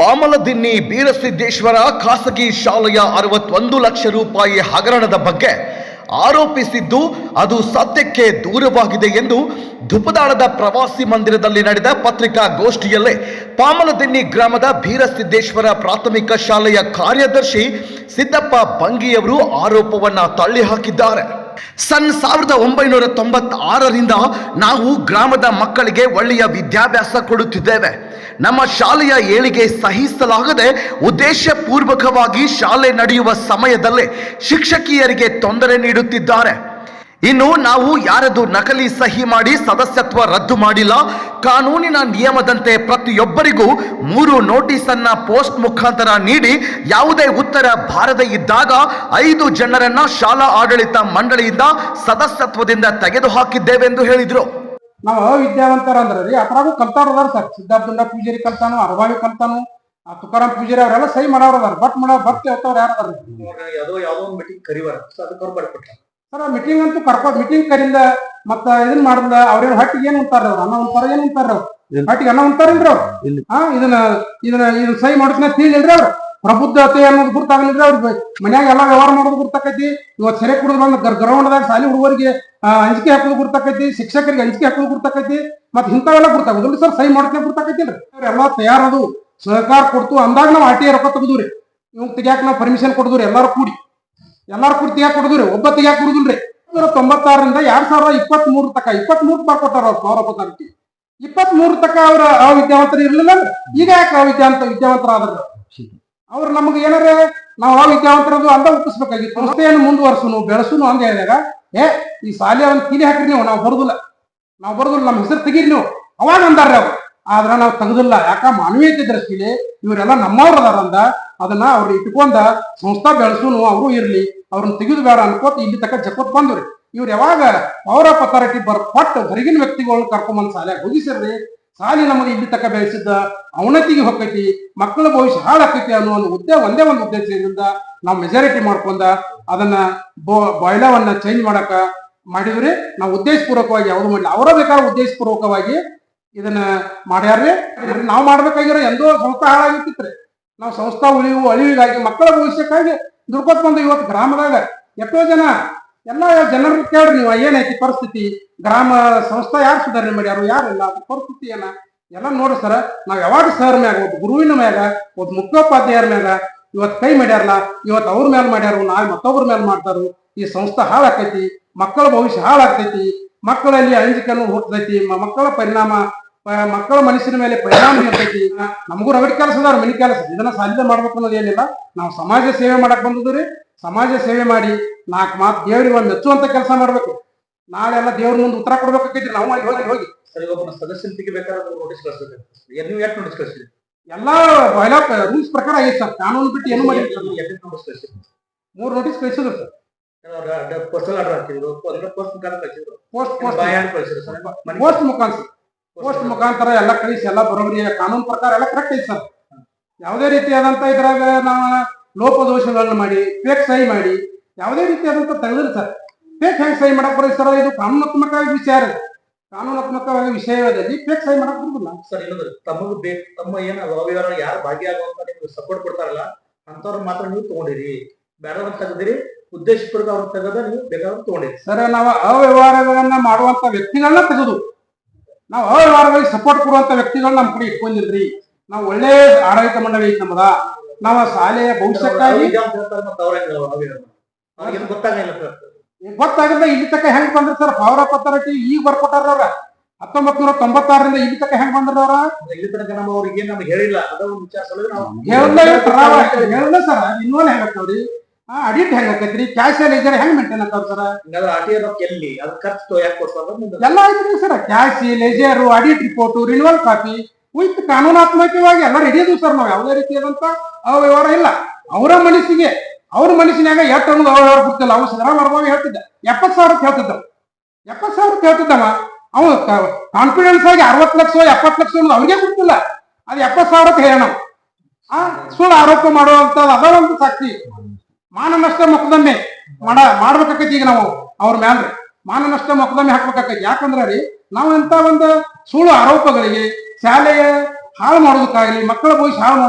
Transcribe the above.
ಪಾಮಲದಿನ್ನಿ ಬೀರಸಿದ್ದೇಶ್ವರ ಖಾಸಗಿ ಶಾಲೆಯ ಅರವತ್ತೊಂದು ಲಕ್ಷ ರೂಪಾಯಿ ಹಗರಣದ ಬಗ್ಗೆ ಆರೋಪಿಸಿದ್ದು ಅದು ಸತ್ಯಕ್ಕೆ ದೂರವಾಗಿದೆ ಎಂದು ಧುಪದಾಳದ ಪ್ರವಾಸಿ ಮಂದಿರದಲ್ಲಿ ನಡೆದ ಪತ್ರಿಕಾಗೋಷ್ಠಿಯಲ್ಲೇ ಪಾಮಲದಿನ್ನಿ ಗ್ರಾಮದ ಬೀರಸಿದ್ದೇಶ್ವರ ಪ್ರಾಥಮಿಕ ಶಾಲೆಯ ಕಾರ್ಯದರ್ಶಿ ಸಿದ್ದಪ್ಪ ಬಂಗಿಯವರು ಆರೋಪವನ್ನು ತಳ್ಳಿಹಾಕಿದ್ದಾರೆ. ಸನ್ ಸಾವಿರದ ಒಂಬೈನೂರ ತೊಂಬತ್ತಾರರಿಂದ ನಾವು ಗ್ರಾಮದ ಮಕ್ಕಳಿಗೆ ಒಳ್ಳೆಯ ವಿದ್ಯಾಭ್ಯಾಸ ಕೊಡುತ್ತಿದ್ದೇವೆ. ನಮ್ಮ ಶಾಲೆಯ ಏಳಿಗೆ ಸಹಿಸಲಾಗದೆ ಉದ್ದೇಶಪೂರ್ವಕವಾಗಿ ಶಾಲೆ ನಡೆಯುವ ಸಮಯದಲ್ಲೇ ಶಿಕ್ಷಕಿಯರಿಗೆ ತೊಂದರೆ ನೀಡುತ್ತಿದ್ದಾರೆ. ಇನ್ನು ನಾವು ಯಾರದು ನಕಲಿ ಸಹಿ ಮಾಡಿ ಸದಸ್ಯತ್ವ ರದ್ದು ಮಾಡಿಲ್ಲ ಕಾನೂನಿನ ನಿಯಮದಂತೆ ಪ್ರತಿಯೊಬ್ಬರಿಗೂ ಮೂರು ನೋಟಿಸ್ ಅನ್ನ ಪೋಸ್ಟ್ ಮುಖಾಂತರ ನೀಡಿ ಯಾವುದೇ ಉತ್ತರ ಬಾರದೇ ಇದ್ದಾಗ ಐದು ಜನರನ್ನ ಶಾಲಾ ಆಡಳಿತ ಮಂಡಳಿಯಿಂದ ಸದಸ್ಯತ್ವದಿಂದ ತೆಗೆದುಹಾಕಿದ್ದೇವೆಂದು ಹೇಳಿದ್ರು. ನಾವು ಅವಿದ್ಯಾವಂತರ ಅಂದ್ರ ರೀ ಅದ್ರಾಗೂ ಕಲ್ತಾರದಾರ ಸರ್. ಸಿದ್ಧಾರ್ಥ ಪೂಜಾರಿ ಕಲ್ತಾನು ಅರಬಾವಿ ಕಲ್ತಾನು ಆ ತುಕಾರಾಮ್ ಪೂಜಾರಿ ಅವರೆಲ್ಲ ಸಹಿ ಮಾಡೋರದಾರ ಬಟ್ ಮಾಡೋ ಹೊತ್ತವ್ರು ಯಾರು ಯಾವುದೋ ಯಾವುದೋ ಒಂದು ಮೀಟಿಂಗ್ ಕರಿವಾರ ಅದಕ್ಕೆ ಅವ್ರು ಬರ್ಕೊಟ್ಟ ಸರ್ ಮೀಟಿಂಗ್ ಅಂತೂ ಕರ್ಕೋ ಮೀಟಿಂಗ್ ಕರಿಂದ ಮತ್ತ ಇದನ್ ಮಾಡಿದ ಅವ್ರೇನ್ ಹಟ್ಟಿಗೆ ಏನ್ ಉಂತಾರ ಅನ್ನ ಉಂತಾರ ಏನ್ ಅವ್ರು? ಹಟ್ಟಿಗೆ ಅನ್ನ ಉಂತಾರಿಲ್ರಿ ಅವ್ರು? ಹಾ ಇದನ್ನ ಇದನ್ನ ಇದನ್ನ ಸಹಿ ಮಾಡಿಸ್ನ ತಿಳಿಲ್ರಿ ಅವ್ರು? ಪ್ರಬುದ್ಧತೆ ಅನ್ನೋದು ಗುರ್ತಾಗಲಿಲ್ರಿ ಅವ್ರ ಮನ್ಯಾಗ ಎಲ್ಲಾ ವ್ಯವಹಾರ ಮಾಡೋದು ಗುರ್ತಾಕೈತಿ. ಇವತ್ತು ಸೆರೆ ಕುಡಿದು ಬಂದ ಗ್ರೌಂಡ್ದಾಗ ಶಾಲಿ ಹುಡುಗರಿಗೆ ಅಂಜಿಕೆ ಹಾಕೋದು ಗುರ್ತಾಕೈತಿ. ಶಿಕ್ಷಕರಿಗೆ ಅಂಜಿಕೆ ಹಾಕೋದು ಗುರ್ತಾಕೈತಿ. ಮತ್ ಇಂಥವೆಲ್ಲ ಗುರ್ತಾಗೋದಿಲ್ಲ ಸರ್ ಸಹಿ ಮಾಡೋದ್ನ ಗುರ್ತಾಕೈತಿಲ್ರಿ ಎಲ್ಲ ತಯಾರದು ಸಹಕಾರ ಕೊಡ್ತು. ಅಂದಾಗ ನಾವು ಆರ್ ಟಿ ರೊಕ್ಕ ತೆಗೆದ್ರಿ. ಇವ್ ತೆಗಿಯಾಕ ನಾವು ಪರ್ಮಿಷನ್ ಕೊಡುದ್ರಿ. ಎಲ್ಲಾರು ಕೂಡಿ. ಎಲ್ಲಾರು ಕುರ್ತಿ ಯಾಕೆ ಕುಡಿದ್ರಿ ಒಬ್ಬತ್ತಿಗೆ ಯಾಕೆ ಕುಡಿದ್ರಿ ಅಂದ್ರೆ ತೊಂಬತ್ತಾರರಿಂದ ಎರಡ್ ಸಾವಿರದ ಇಪ್ಪತ್ತ್ ಮೂರು ತಕ ಇಪ್ಪತ್ತ್ ಮೂರು ಕೊಟ್ಟಾರ ಅವ್ರು ಸಾವಿರ ಪತಾರಕ್ಕೆ ಇಪ್ಪತ್ತ್ ಮೂರು ತಕ ಅವ್ರ ಅವಿದ್ಯಾವಂತರು ಇರ್ಲಿಲ್ಲ ಅಂದ್ರೆ ಈಗ ಯಾಕೆ ವಿದ್ಯಾವಂತರ ವಿದ್ಯಾವಂತರಾದ್ರ ಅವ್ರು ನಮ್ಗೆ ಏನಾರ ನಾವು ಅವಿದ್ಯಾವಂತರದು ಅಂತ ಒಪ್ಪಿಸ್ಬೇಕಾಗಿತ್ತು. ಸಂಸ್ಥೆಯನ್ನು ಮುಂದುವರ್ಸುನು, ಬೆಳೆಸುನು ಅಂದ ಹೇಳಿದಾಗ ಏ, ಈ ಶಾಲೆ ಒಂದು ಕೀಲಿ ಹಾಕ್ರಿ ನೀವು, ನಾವು ಬರುದಿಲ್ಲ. ನಾವು ಬರುದಿಲ್ಲ ನಮ್ಮ ಹೆಸರು ತೆಗೀರಿ ನೀವು. ಅವಾಗ ಅಂದಾರ್ರಿ ಅವ್ರು. ಆದ್ರ ನಾವು ತೆಗೆದಿಲ್ಲ. ಯಾಕ ಮಾನವೀಯತೆ ದೃಷ್ಟಿಲಿ ಇವರೆಲ್ಲ ನಮ್ಮವ್ರ ಅದಾರ ಅಂದ ಅದನ್ನ ಅವ್ರು ಇಟ್ಕೊಂಡ ಸಂಸ್ಥಾ ಬೆಳೆಸುನು, ಅವರು ಇರ್ಲಿ. ಅವ್ರನ್ನ ತೆಗೆದು ಬೇಡ ಅನ್ಕೋತ ಇಲ್ಲಿ ತಕ ಜಕೋತ್ ಬಂದ್ರಿ ಇವ್ರು ಯಾವಾಗ ಪೌರ ಪಥಾರಿಟಿ ಬರ್ ಕೊಟ್ಟು ಹೊರಗಿನ ವ್ಯಕ್ತಿಗಳನ್ನ ಕರ್ಕೊಂಬಂದ್ ಸಾಲೆ ಹೋಗಿಸಿರ್ರಿ ಸಾಲಿ ನಮಗೆ ಇಲ್ಲಿ ತಕ್ಕ ಬೆಳೆಸಿದ್ದ ಅವನತಿಗೆ ಹೊಕ್ಕೈತಿ, ಮಕ್ಕಳ ಭವಿಷ್ಯ ಹಾಳಾಕೈತಿ ಅನ್ನೋ ಒಂದು ಉದ್ದೇ ಒಂದೇ ಒಂದು ಉದ್ದೇಶದಿಂದ ನಾವು ಮೆಜಾರಿಟಿ ಮಾಡ್ಕೊಂಡ ಅದನ್ನ ಬಾಯ್ಲವನ್ನ ಚೇಂಜ್ ಮಾಡಕ ಮಾಡಿದ್ರಿ ನಾವು ಉದ್ದೇಶಪೂರ್ವಕವಾಗಿ ಯಾವ್ದು ಮಾಡಲಿ ಅವರ ಬೇಕಾದ್ರೆ ಉದ್ದೇಶಪೂರ್ವಕವಾಗಿ ಇದನ್ನ ಮಾಡ್ಯಾರ್ರಿ. ನಾವು ಮಾಡ್ಬೇಕಾಗಿರೋ ಎಂದೋ ಸಂಸ್ಥೆ ಹಾಳಾಗಿತ್ತಿತ್ರಿ ನಾವು ಸಂಸ್ಥಾ ಉಳಿವು ಅಳಿವಿಗಾಗಿ ಮಕ್ಕಳ ಭವಿಷ್ಯಕ್ಕಾಗಿ ದುಡ್ಕೊತ್ ಬಂದು ಇವತ್ತು ಗ್ರಾಮದಾಗ ಎಷ್ಟೋ ಜನ, ಎಲ್ಲ ಜನರ ಕೇಳ್ರಿ ನೀವು ಏನೈತಿ ಪರಿಸ್ಥಿತಿ? ಗ್ರಾಮ ಸಂಸ್ಥೆ ಯಾರು ಸುಧಾರಣೆ ಮಾಡ್ಯಾರು? ಯಾರಿಲ್ಲ ಅದು ಪರಿಸ್ಥಿತಿ ಏನ ಎಲ್ಲ ನೋಡ್ರಿ ಸರ್, ನಾವ್ ಯಾವಾಗ ಸರ್ ಮ್ಯಾಗ ಒಬ್ಬ ಗುರುವಿನ ಮ್ಯಾಗ ಒಬ್ಬ ಮುಖ್ಯೋಪಾಧ್ಯಾಯರ ಮ್ಯಾಗ ಇವತ್ ಕೈ ಮಾಡ್ಯಾರಲ್ಲ ಇವತ್ ಅವ್ರ ಮೇಲೆ ಮಾಡ್ಯಾರು, ನಾಳೆ ಮತ್ತೊಬ್ಬರ ಮೇಲೆ ಮಾಡ್ತಾರು, ಈ ಸಂಸ್ಥೆ ಹಾಳಾಕೈತಿ ಮಕ್ಕಳ ಭವಿಷ್ಯ ಹಾಳಾಗ್ತೈತಿ, ಮಕ್ಕಳಲ್ಲಿ ಅಂಜಿಕೆನೂ ಹುಟ್ಟತೈತಿ ಮಕ್ಕಳ ಪರಿಣಾಮ ಮಕ್ಕಳ ಮನಸ್ಸಿನ ಮೇಲೆ ಪರಿಣಾಮ ಬೀರ್ತೈತಿ. ನಮಗೂ ರಗಡ್ ಕೆಲಸ ಅದಾರ ಮನಿ ಕೆಲಸ. ಇದನ್ನ ಸಾಧ್ಯ ಮಾಡ್ಬೇಕು ಅನ್ನೋದು ಏನಿಲ್ಲ. ನಾವು ಸಮಾಜ ಸೇವೆ ಮಾಡಕ್ ಬಂದದ್ರಿ ಸಮಾಜ ಸೇವೆ ಮಾಡಿ ನಾಲ್ಕು ಮಾತು ದೇವ್ರಿಗೆ ಒಂದು ಮೆಚ್ಚುವಂತ ಕೆಲಸ ಮಾಡ್ಬೇಕು. ನಾಳೆ ಎಲ್ಲ ದೇವ್ರ ಮುಂದೆ ಉತ್ತರ ಕೊಡ್ಬೇಕಾಗೈತಿ ನಾವು ಅಲ್ಲಿ ಹೋಗಿ ಹೋಗಿ ಸರಿ ಒಬ್ಬನ ಸದಸ್ಯನ ತೆಗಿಬೇಕಾದ್ರೆ ನೋಟಿಸ್ ಕಳಿಸ್ಬೇಕು. ನೀವು ಎಷ್ಟು ನೋಟಿಸ್ ಕಳಿಸಿರಿ? ಎಲ್ಲಾ ವೈಲಾ ರೂಲ್ಸ್ ಪ್ರಕಾರ ಆಗೈತೆ ಸರ್. ಕಾನೂನು ಬಿಟ್ಟು ಏನು ಮಾಡಿ ಮೂರ್ ನೋಟಿಸ್ ಮೂರು ನೋಟಿಸ್ ಕಳಿಸಿದ್ರು ಸರ್. ಪೋಸ್ಟಲ್ ಆರ್ಡರ್ ಹಾಕಿದ್ರು ಅಂದ್ರೆ ಪೋಸ್ಟ್ ಮುಖಾಂತರ ಕಳಿಸಿದ್ರು. ಪೋಸ್ಟ್ ಪೋಸ್ಟ್ ಕಳಿಸಿದ್ರು ಪೋಸ್ಟ್ ಮುಖಾಂತರ. ಪೋಸ್ಟ್ ಮುಖಾಂತರ ಎಲ್ಲ ಕಳಿಸಿ ಎಲ್ಲ ಬರೋಬರಿ ಕಾನೂನು ಪ್ರಕಾರ ಎಲ್ಲ ಕರೆಕ್ಟ್ ಐತಿ ಸರ್. ಯಾವುದೇ ರೀತಿಯಾದಂತ ಇದ್ರಾಗ ನಾವು ಲೋಪದೋಷಗಳನ್ನ ಮಾಡಿ ಫೇಕ್ ಸಹಿ ಮಾಡಿ ಯಾವುದೇ ರೀತಿಯಾದಂತ ತೆಗೆದ್ರಿ ಸರ್. ಫೇಕ್ ಹೆಂಗ್ ಸಹಿ ಮಾಡಕ್ ಬರೋದು ಸರ್? ಇದು ಕಾನೂನಾತ್ಮಕವಾಗಿ ವಿಚಾರ ಕಾನೂನಾತ್ಮಕವಾಗಿ ವಿಷಯದಲ್ಲಿ ಫೇಕ್ ಸಹಿ ಮಾಡಕ್ ಬರುದಿಲ್ಲ. ಸರ್ ಇನ್ನೊಂದು ತಮಗ್ ಬೇಕು ತಮ್ಮ ಏನ ಅವ್ಯವಹಾರ ಯಾರು ಭಾಗಿಯಾಗುವಂತ ನಿಮ್ಗೆ ಸಪೋರ್ಟ್ ಕೊಡ್ತಾರಲ್ಲ ಅಂತವ್ರ ಮಾತ್ರ ನೀವು ತಗೊಂಡಿರಿ. ಬೇರೆಯವ್ರನ್ನ ತೆಗೆದಿರಿ ಉದ್ದೇಶಪೂರ್ವಕ ಅವ್ರ ತೆಗೆದ ನೀವು ಬೇಕಾದ್ರೆ ತಗೊಂಡಿರಿ. ಸರ್ ನಾವು ಅವ್ಯವಹಾರಗಳನ್ನ ಮಾಡುವಂತ ವ್ಯಕ್ತಿಗಳನ್ನ ತೆಗೆದು. ನಾವು ಅವ್ಯವಹಾರಗಳಿಗೆ ಸಪೋರ್ಟ್ ಕೊಡುವಂತ ವ್ಯಕ್ತಿಗಳು ನಮ್ಮ ಕಡೆ ಇಟ್ಕೊಂಡಿರ್ರಿ ನಾವು ಒಳ್ಳೆ ಆಡಳಿತ ಮಂಡಳಿ ಐತಿ ನಮ್ಮದ. ನಾವು ಶಾಲೆಯ ಭವಿಷ್ಯಕ್ಕಾಗಿ ಗೊತ್ತಾಗಿಲ್ಲ ಇಲ್ಲಿ ತಕ್ಕ ಹೆಂಗ್ ಬಂದ್ರಿ ಸರ್? ಪವರ್ ಆಫ್ ಅಥಾರಿಟಿ ಈಗ ಬರ್ಕೊಟ್ಟಾರ ಅವ್ರ. ಹತ್ತೊಂಬತ್ ನೂರ ತೊಂಬತ್ತಾರರಿಂದ ಇಲ್ಲಿ ತಕ ಹೆಂಗ್ ಬಂದ್ರ ಅವ್ರ? ಇಲ್ಲಿ ತನಕ ನಮ್ಮ ಅವ್ರಿಗೆ ನಮ್ಗೆ ಹೇಳಿಲ್ಲ. ಅದ ಒಂದು ವಿಚಾರ ಸರ್. ಇನ್ನೊಂದು ಹೆಂಗ್ ಆಕವ್ರಿ ಅಡಿಟ್ ಹೆಂಗ್ ಆಕೈತ್ರಿ ಕ್ಯಾಶ್ ಲೇಜರ್ ಹೆಂಗ್ ಮೇಂಟೈನ್ ಅಂತ ಸರ್ ಹಿಂಗಾದ್ರೆ ಆರ್ ಟಿ ರೊಕ್ಕ ಎಲ್ಲಿ? ಅದು ಖರ್ಚು ಯಾಕೆ ಕೊಡ್ತಾರೆ ಮುಂದೆ. ಎಲ್ಲ ಐತ್ರಿ sir cash ledger audit report renewal copy with ಕಾನೂನಾತ್ಮಕವಾಗಿ ಎಲ್ಲ ರೆಡಿ ಅದು ಸರ್ ನಾವು. ಯಾವುದೇ ರೀತಿಯಾದಂತ ಅವ್ಯವಹಾರ ಇಲ್ಲ. ಅವರ ಮನಸ್ಸಿಗೆ ಅವ್ರ ಮನಸ್ಸಿನಾಗ ಎಷ್ಟು ಅನ್ನೋದು ಅವ್ಯವಹಾರ ಗೊತ್ತಿಲ್ಲ ಅವು ಸಿದ್ದರಾಮಯ್ಯ ಹೇಳ್ತಿದ್ದ. ಎಪ್ಪತ್ ಸಾವಿರಕ್ಕೆ ಹೇಳ್ತಿದ್ದ. ಎಪ್ಪತ್ ಸಾವಿರಕ್ಕೆ ಹೇಳ್ತಿದ್ದವ ಅವ ಕಾನ್ಫಿಡೆನ್ಸ್ ಆಗಿ ಅರವತ್ ಲಕ್ಷ ಎಪ್ಪತ್ ಲಕ್ಷ ಅನ್ನೋದು ಅವ್ರಿಗೆ ಗೊತ್ತಿಲ್ಲ. ಅದು ಎಪ್ಪತ್ ಸಾವಿರಕ್ಕೆ ಹೇಳೋಣ. ಆ ಸುಳ್ಳು ಆರೋಪ ಮಾಡುವಂತ ಅದ ಒಂದು ಸಾಕ್ಷಿ. ಮಾನ ನಷ್ಟ ಮಾಡ, ಮಾಡ್ಬೇಕಾಕೈತಿ ಈಗ ನಾವು ಅವ್ರ ಮ್ಯಾಲ್ರಿ. ಮಾನ ನಷ್ಟ ಮೊಕದ್ದಮೆ ಹಾಕ್ಬೇಕಾಕೈತಿ. ಯಾಕಂದ್ರ ರೀ, ನಾವು ಅಂತ ಒಂದು ಸುಳ್ಳು ಆರೋಪಗಳಿಗೆ ಶಾಲೆಯ ಹಾಳು ಮಾಡೋದಕ್ಕಾಗಲಿ, ಮಕ್ಕಳ ಭವಿಷ್ಯ ಹಾಳು